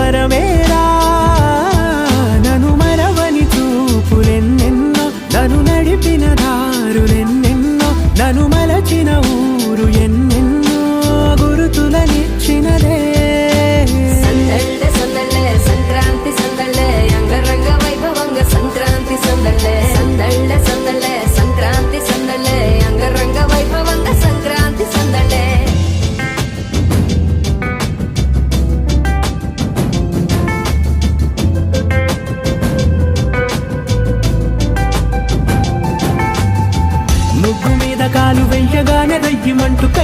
पर मेरा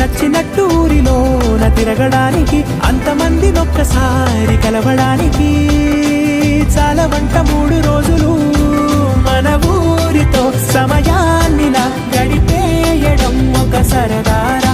నచ్చినట్టు ఊరిలోన తిరగడానికి అంతమంది ఒక్కసారి కలవడానికి చాలా వంట మూడు రోజులు మన ఊరితో సమయాన్ని నా గడిపేయడం ఒక సరదారా.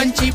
पंची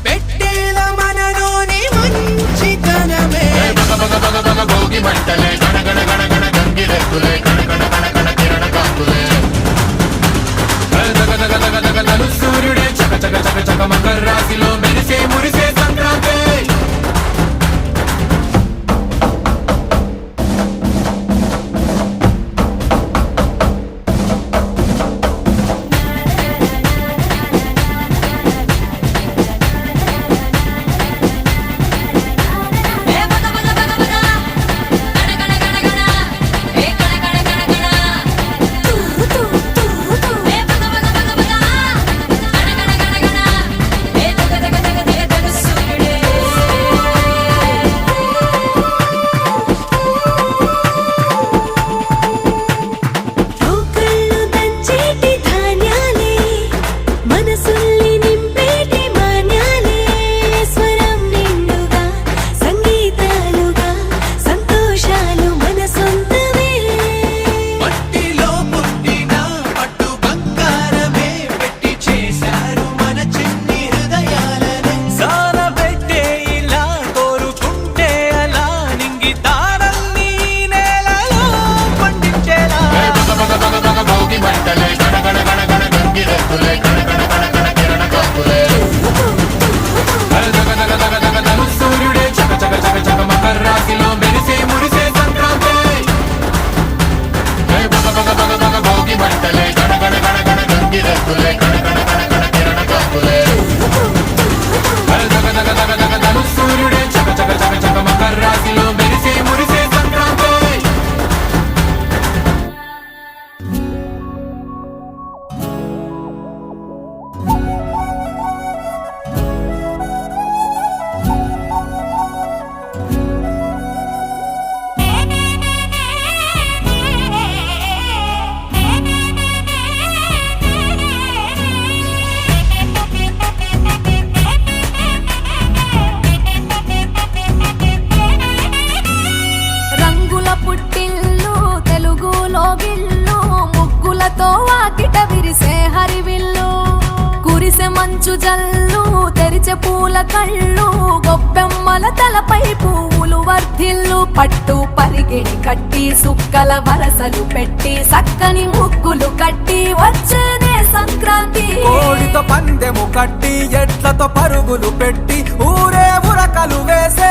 రేకులే కనకన మంచు జల్లు తెరిచే పూల కళ్ళు గొప్పెమ్మల తలపై పువ్వులు వర్ధిల్లు పట్టు పరిగెడి కట్టి సుక్కల వరసలు పెట్టి సక్కని ముగ్గులు కట్టి వచ్చేదే సంక్రాంతి. కోడితో పందెము కట్టి ఎట్లతో పరుగులు పెట్టి ఊరే ఉరకలు వేసే